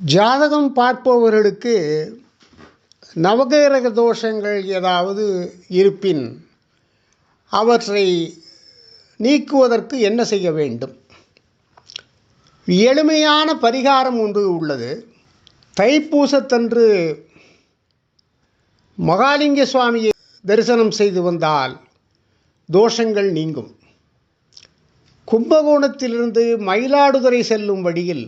ஜாதகம் பார்ப்பவர்களுக்கு நவகிரக தோஷங்கள் ஏதாவது இருப்பின் அவற்றை நீக்குவதற்கு என்ன செய்ய வேண்டும்? எளிமையான பரிகாரம் ஒன்று உள்ளது. தைப்பூசத்தன்று மகாலிங்க சுவாமியை தரிசனம் செய்து வந்தால் தோஷங்கள் நீங்கும். கும்பகோணத்திலிருந்து மயிலாடுதுறை செல்லும் வழியில்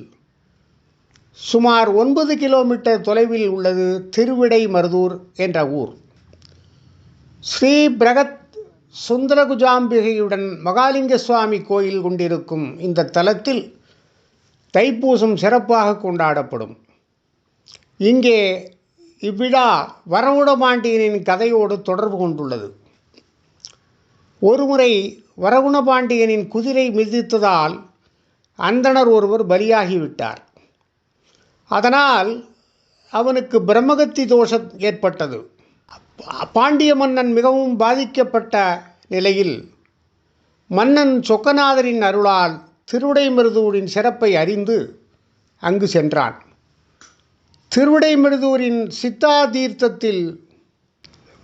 சுமார் ஒன்பது கிலோமீட்டர் தொலைவில் உள்ளது திருவிடைமருதூர் என்ற ஊர். ஸ்ரீ பிரகத் சுந்தரகுஜாம்பிகையுடன் மகாலிங்க சுவாமி கோயில் கொண்டிருக்கும் இந்த தலத்தில் தைப்பூசம் சிறப்பாக கொண்டாடப்படும். இங்கே இவ்விழா வரகுணபாண்டியனின் கதையோடு தொடர்பு கொண்டுள்ளது. ஒருமுறை வரகுணபாண்டியனின் குதிரை மிதித்ததால் அந்தணர் ஒருவர் பலியாகிவிட்டார். அதனால் அவனுக்கு பிரம்மகத்தி தோஷம் ஏற்பட்டது. பாண்டிய மன்னன் மிகவும் பாதிக்கப்பட்ட நிலையில் மன்னன் சொக்கநாதரின் அருளால் திருவிடைமிருதூரின் சிறப்பை அறிந்து அங்கு சென்றான். திருவிடைமிருதூரின் சித்தா தீர்த்தத்தில்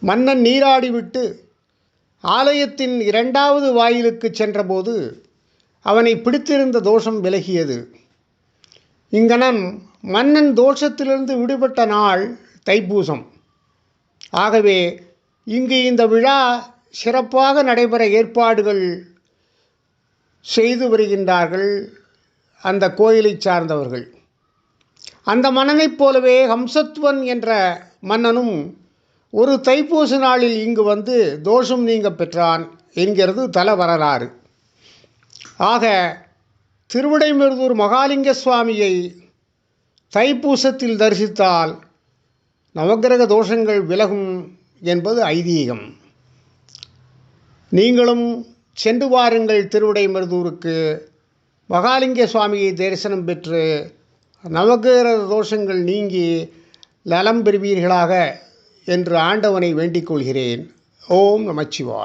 மன்னன் நீராடிவிட்டு ஆலயத்தின் இரண்டாவது வாயிலுக்கு சென்றபோது அவனை பிடித்திருந்த தோஷம் விலகியது. இங்கனம் மன்னன் தோஷத்திலிருந்து விடுபட்ட நாள் தைப்பூசம். ஆகவே இங்கு இந்த விழா சிறப்பாக நடைபெற ஏற்பாடுகள் செய்து வருகின்றார்கள் அந்த கோயிலை சார்ந்தவர்கள். அந்த மன்னனைப் போலவே ஹம்சத்வன் என்ற மன்னனும் ஒரு தைப்பூச நாளில் இங்கு வந்து தோஷம் நீங்க பெற்றான் என்கிறது தல வரலாறு. ஆக திருவிடைமருதூர் மகாலிங்க சுவாமியை தைப்பூசத்தில் தரிசித்தால் நவக்கிரக தோஷங்கள் விலகும் என்பது ஐதீகம். நீங்களும் சென்று வாருங்கள் திருவிடைமருதூருக்கு. மகாலிங்க சுவாமியை தரிசனம் பெற்று நவக்கிரக தோஷங்கள் நீங்கி நலம் பெறுவீர்களாக என்று ஆண்டவனை வேண்டிக் கொள்கிறேன். ஓம் நமச்சிவாய்.